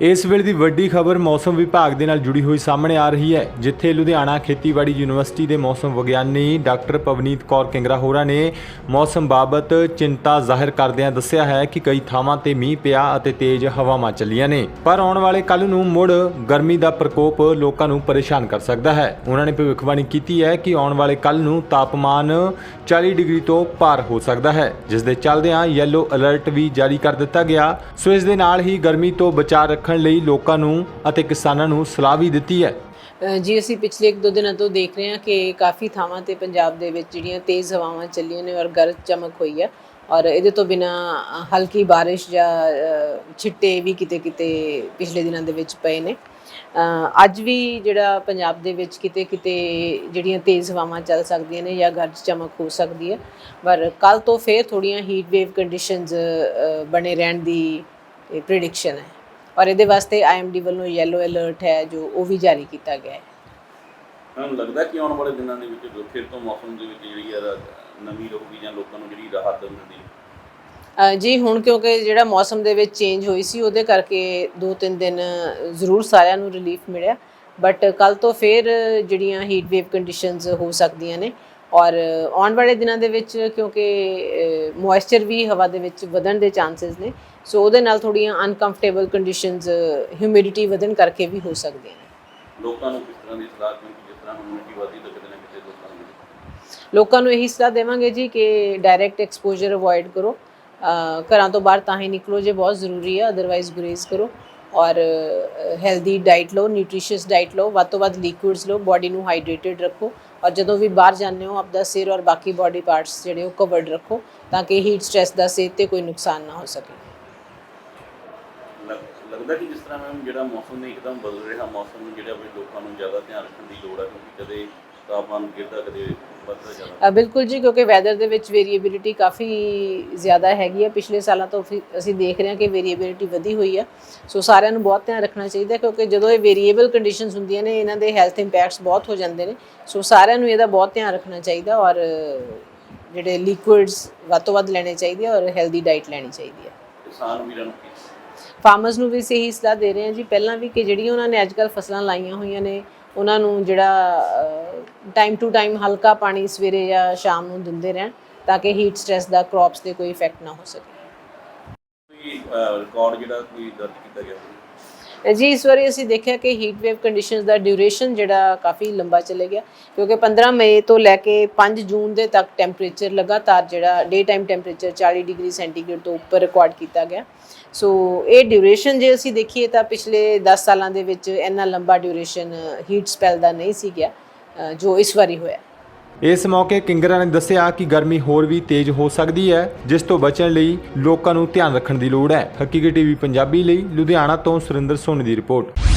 ਇਸ ਵੇਲੇ ਦੀ ਵੱਡੀ ਖਬਰ ਮੌਸਮ ਵਿਭਾਗ ਦੇ ਨਾਲ ਜੁੜੀ ਹੋਈ ਸਾਹਮਣੇ ਆ ਰਹੀ ਹੈ, ਜਿੱਥੇ ਲੁਧਿਆਣਾ ਖੇਤੀਬਾੜੀ ਯੂਨੀਵਰਸਿਟੀ ਦੇ ਮੌਸਮ ਵਿਗਿਆਨੀ ਡਾਕਟਰ ਪਵਨੀਤ ਕੌਰ ਕਿੰਗਰਾ ਹੋਰਾਂ ਨੇ ਮੌਸਮ ਬਾਬਤ ਚਿੰਤਾ ਜ਼ਾਹਿਰ ਕਰਦਿਆਂ ਦੱਸਿਆ ਹੈ ਕਿ ਕਈ ਥਾਵਾਂ ਤੇ ਮੀਂਹ ਪਿਆ ਅਤੇ ਤੇਜ਼ ਹਵਾਵਾਂ ਚੱਲੀਆਂ ਨੇ। ਪਰ ਆਉਣ ਵਾਲੇ ਕੱਲ ਨੂੰ ਮੁੜ ਗਰਮੀ ਦਾ ਪ੍ਰਕੋਪ ਲੋਕਾਂ ਨੂੰ ਪਰੇਸ਼ਾਨ ਕਰ ਸਕਦਾ ਹੈ। ਉਹਨਾਂ ਨੇ ਭਵਿੱਖਬਾਣੀ ਕੀਤੀ ਹੈ ਕਿ ਆਉਣ ਵਾਲੇ ਕੱਲ ਨੂੰ ਤਾਪਮਾਨ 40 ਡਿਗਰੀ ਤੋਂ ਪਾਰ ਹੋ ਸਕਦਾ ਹੈ, ਜਿਸ ਦੇ ਚੱਲਦਿਆਂ ਯੈਲੋ ਅਲਰਟ ਵੀ ਜਾਰੀ ਕਰ ਦਿੱਤਾ ਗਿਆ। ਸੋ ਇਸ ਦੇ ਨਾਲ ਹੀ ਗਰਮੀ ਤੋਂ ਬਚਾਅ ਰੱਖਣ ਲਈ ਲੋਕਾਂ ਨੂੰ ਅਤੇ ਕਿਸਾਨਾਂ ਨੂੰ ਸਲਾਹ ਵੀ ਦਿੱਤੀ ਹੈ। ਜੀ, ਅਸੀਂ ਪਿਛਲੇ ਇੱਕ ਦੋ ਦਿਨਾਂ ਤੋਂ ਦੇਖ ਰਹੇ ਹਾਂ ਕਿ ਕਾਫੀ ਥਾਵਾਂ ਤੇ ਪੰਜਾਬ ਦੇ ਵਿੱਚ ਜਿਹੜੀਆਂ ਤੇਜ਼ ਹਵਾਵਾਂ ਚੱਲੀਆਂ ਨੇ ਔਰ ਗਰਜ ਚਮਕ ਹੋਈ ਹੈ ਔਰ ਇਹਦੇ ਤੋਂ ਬਿਨਾ ਹਲਕੀ ਬਾਰਿਸ਼ ਜਾਂ ਛਿੱਟੇ ਵੀ ਕਿਤੇ ਕਿਤੇ ਪਿਛਲੇ ਦਿਨਾਂ ਦੇ ਵਿੱਚ ਪਏ ਨੇ। ਅੱਜ ਵੀ ਜਿਹੜਾ ਪੰਜਾਬ ਦੇ ਵਿੱਚ ਕਿਤੇ ਕਿਤੇ ਜਿਹੜੀਆਂ ਤੇਜ਼ ਹਵਾਵਾਂ ਚੱਲ ਸਕਦੀਆਂ ਨੇ ਜਾਂ ਗਰਜ ਚਮਕ ਹੋ ਸਕਦੀ ਹੈ, ਪਰ ਕੱਲ ਤੋਂ ਫੇਰ ਥੋੜੀਆਂ ਹੀਟ ਵੇਵ ਕੰਡੀਸ਼ਨਸ ਬਣੇ ਰਹਿਣ ਦੀ ਪ੍ਰੈਡਿਕਸ਼ਨ ਹੈ। ਔਰ ਇਹਦੇ ਵਾਸਤੇ ਆਈਐਮਡੀ ਵੱਲੋਂ ਯੈਲੋ ਅਲਰਟ ਹੈ ਜੋ ਉਹ ਵੀ ਜਾਰੀ ਕੀਤਾ ਗਿਆ ਹੈ। ਮੈਨੂੰ ਲੱਗਦਾ ਕਿ ਆਉਣ ਵਾਲੇ ਦਿਨਾਂ ਦੇ ਵਿੱਚ ਫਿਰ ਤੋਂ ਮੌਸਮ ਦੇ ਵਿੱਚ ਜਿਹੜੀ ਹੈ ਨਮੀ ਰਹੂਗੀ ਜਾਂ ਲੋਕਾਂ ਨੂੰ ਜਿਹੜੀ ਰਾਹਤ ਮਿਲਦੀ ਜੀ ਹੁਣ ਕਿਉਂਕਿ ਜਿਹੜਾ ਮੌਸਮ ਦੇ ਵਿੱਚ ਚੇਂਜ ਹੋਈ ਸੀ ਉਹਦੇ ਕਰਕੇ 2-3 ਦਿਨ ਜ਼ਰੂਰ ਸਾਰਿਆਂ ਨੂੰ ਰਿਲੀਫ ਮਿਲਿਆ। ਬਟ ਕੱਲ ਤੋਂ ਫਿਰ ਜਿਹੜੀਆਂ ਹੀਟ ਵੇਵ ਕੰਡੀਸ਼ਨਸ ਹੋ ਸਕਦੀਆਂ ਨੇ ਔਰ ਆਉਣ ਵਾਲੇ ਦਿਨਾਂ ਦੇ ਵਿੱਚ ਕਿਉਂਕਿ ਮੋਇਸਚਰ ਵੀ ਹਵਾ ਦੇ ਵਿੱਚ ਵਧਣ ਦੇ ਚਾਂਸਸ ਨੇ ਸੋ ਉਹਦੇ ਨਾਲ ਥੋੜੀਆਂ ਅਨਕੰਫਰਟੇਬਲ ਕੰਡੀਸ਼ਨਸ ਹਿਊਮਿਡਿਟੀ ਵਧਣ ਕਰਕੇ ਵੀ ਹੋ ਸਕਦੀਆਂ ਨੇ। ਲੋਕਾਂ ਨੂੰ ਕਿਸ ਤਰ੍ਹਾਂ ਦੀ ਸਲਾਹ ਕਿਉਂਕਿ ਜਿਸ ਤਰ੍ਹਾਂ ਹਿਊਮਿਡਿਟੀ ਵਧੀ ਤਾਂ ਕਿਤੇ ਨਾ ਕਿਤੇ ਲੋਕਾਂ ਨੂੰ ਲੋਕਾਂ ਨੂੰ ਇਹੀ ਸਲਾਹ ਦੇਵਾਂਗੇ ਜੀ ਕਿ ਡਾਇਰੈਕਟ ਐਕਸਪੋਜ਼ਰ ਅਵੋਇਡ ਕਰੋ। ਘਰਾਂ ਤੋਂ ਬਾਹਰ ਤਾਂ ਹੀ ਨਿਕਲੋ ਜੇ ਬਹੁਤ ਜ਼ਰੂਰੀ ਹੈ ਅਦਰਵਾਈਜ਼ ਗੁਰੇਜ਼ ਕਰੋ। ਔਰ ਹੈਲਦੀ ਡਾਈਟ ਲਓ ਨਿਊਟ੍ਰੀਸ਼ੀਅਸ ਡਾਈਟ ਲਓ ਵੱਧ ਤੋਂ ਵੱਧ ਲਿਕੁਇਡਸ ਲਓ ਬਾਡੀ ਨੂੰ ਹਾਈਡਰੇਟਡ ਰੱਖੋ। ਔਰ ਜਦੋਂ ਵੀ ਬਾਹਰ ਜਾਂਦੇ ਹੋ ਆਪਦਾ ਸਿਰ ਔਰ ਬਾਕੀ ਬਾਡੀ ਪਾਰਟਸ ਜਿਹੜੇ ਉਹ ਕਵਰਡ ਰੱਖੋ ਤਾਂ ਕਿ ਹੀਟ ਸਟ੍ਰੈਸ ਦਾ ਸਿਹਤ ਤੇ ਕੋਈ ਨੁਕਸਾਨ ਨਾ ਹੋ ਸਕੇ। ਲੱਗਦਾ ਕਿ ਜਿਸ ਤਰ੍ਹਾਂ ਮੈਮ ਜਿਹੜਾ ਮੌਸਮ ਨੇ ਇੱਕਦਮ ਬਦਲ ਰਿਹਾ, ਮੌਸਮ ਨੂੰ ਜਿਹੜਾ ਵੀ ਲੋਕਾਂ ਨੂੰ ਜ਼ਿਆਦਾ ਧਿਆਨ ਰੱਖਣ ਦੀ ਲੋੜ ਹੈ ਕਿਉਂਕਿ ਕਦੇ ਤਾਪਮਾਨ ਗਿਰਦਾ ਕਦੇ ਵੱਧਦਾ ਬਿਲਕੁਲ ਜੀ ਕਿਉਂਕਿ ਵੈਦਰ ਦੇ ਵਿੱਚ ਵੇਰੀਏਬਿਲਿਟੀ ਕਾਫੀ ਜ਼ਿਆਦਾ ਹੈਗੀ ਹੈ ਪਿਛਲੇ ਸਾਲਾਂ ਤੋਂ ਫਿਰ ਅਸੀਂ ਦੇਖ ਰਹੇ ਹਾਂ ਕਿ ਵੇਰੀਏਬਿਲਿਟੀ ਵਧੀ ਹੋਈ ਹੈ ਸੋ ਸਾਰਿਆਂ ਨੂੰ ਬਹੁਤ ਧਿਆਨ ਰੱਖਣਾ ਚਾਹੀਦਾ ਕਿਉਂਕਿ ਜਦੋਂ ਇਹ ਵੇਰੀਏਬਲ ਕੰਡੀਸ਼ਨਸ ਹੁੰਦੀਆਂ ਨੇ ਇਹਨਾਂ ਦੇ ਹੈਲਥ ਇੰਪੈਕਟਸ ਬਹੁਤ ਹੋ ਜਾਂਦੇ ਨੇ। ਸੋ ਸਾਰਿਆਂ ਨੂੰ ਇਹਦਾ ਬਹੁਤ ਧਿਆਨ ਰੱਖਣਾ ਚਾਹੀਦਾ ਔਰ ਜਿਹੜੇ ਲਿਕੁਇਡਸ ਵੱਧ ਤੋਂ ਵੱਧ ਲੈਣੇ ਚਾਹੀਦੇ ਆ ਔਰ ਹੈਲਦੀ ਡਾਈਟ ਲੈਣੀ ਚਾਹੀਦੀ ਹੈ ਕਿਸਾਨ ਵੀਰਾਂ ਨੂੰ ਕੀ ਫਾਰਮਰਸ ਨੂੰ ਵੀ ਅਸੀਂ ਇਹੀ ਸਲਾਹ ਦੇ ਰਹੇ ਹਾਂ ਜੀ ਪਹਿਲਾਂ ਵੀ ਕਿ ਜਿਹੜੀਆਂ ਉਹਨਾਂ ਨੇ ਅੱਜਕੱਲ ਫਸਲਾਂ ਲਾਈਆਂ ਹੋਈਆਂ ਨੇ ਉਹਨਾਂ ਨੂੰ ਜਿਹੜਾ ਟਾਈਮ ਟੂ ਟਾਈਮ ਹਲਕਾ ਪਾਣੀ ਸਵੇਰੇ ਜਾਂ ਸ਼ਾਮ ਨੂੰ ਦਿੰਦੇ ਰਹਿਣ ਤਾਂ ਕਿ ਹੀਟ ਸਟ੍ਰੈਸ ਦਾ ਕ੍ਰੌਪਸ ਤੇ ਕੋਈ ਇਫੈਕਟ ਨਾ ਹੋ ਸਕੇ। ਕੋਈ ਰਿਕਾਰਡ ਜਿਹੜਾ ਕੋਈ ਦਰਜ ਕੀਤਾ ਗਿਆ ਜੀ, ਇਸ ਵਾਰੀ ਅਸੀਂ ਦੇਖਿਆ ਕਿ ਹੀਟ ਵੇਵ ਕੰਡੀਸ਼ਨਸ ਦਾ ਡਿਊਰੇਸ਼ਨ ਜਿਹੜਾ ਕਾਫੀ ਲੰਬਾ ਚਲੇ ਗਿਆ, ਕਿਉਂਕਿ 15 ਮਈ ਤੋਂ ਲੈ ਕੇ 5 ਜੂਨ ਦੇ ਤੱਕ ਟੈਂਪਰੇਚਰ ਲਗਾਤਾਰ ਜਿਹੜਾ day time temperature 40 degree centigrade ਤੋਂ ਉੱਪਰ ਰਿਕਾਰਡ ਕੀਤਾ ਗਿਆ। ਸੋ ਇਹ ਡਿਊਰੇਸ਼ਨ ਜੇ ਅਸੀਂ ਦੇਖੀਏ ਤਾਂ ਪਿਛਲੇ 10 ਸਾਲਾਂ ਦੇ ਵਿੱਚ ਇੰਨਾ ਲੰਬਾ ਡਿਊਰੇਸ਼ਨ ਹੀਟ ਸਪੈਲ ਦਾ ਨਹੀਂ ਸੀ ਗਿਆ ਜੋ ਇਸ ਵਾਰੀ ਹੋਇਆ। ਇਸ ਮੌਕੇ ਕਿੰਗਰਾ ਨੇ ਦੱਸਿਆ ਕਿ ਗਰਮੀ ਹੋਰ ਵੀ ਤੇਜ਼ ਹੋ ਸਕਦੀ ਹੈ, ਜਿਸ ਤੋਂ ਬਚਣ ਲਈ ਲੋਕਾਂ ਨੂੰ ਧਿਆਨ ਰੱਖਣ ਦੀ ਲੋੜ ਹੈ। ਹਕੀਕਤ ਟੀਵੀ ਪੰਜਾਬੀ ਲਈ ਲੁਧਿਆਣਾ ਤੋਂ ਸੁਰਿੰਦਰ ਸੋਨੀ ਦੀ ਰਿਪੋਰਟ।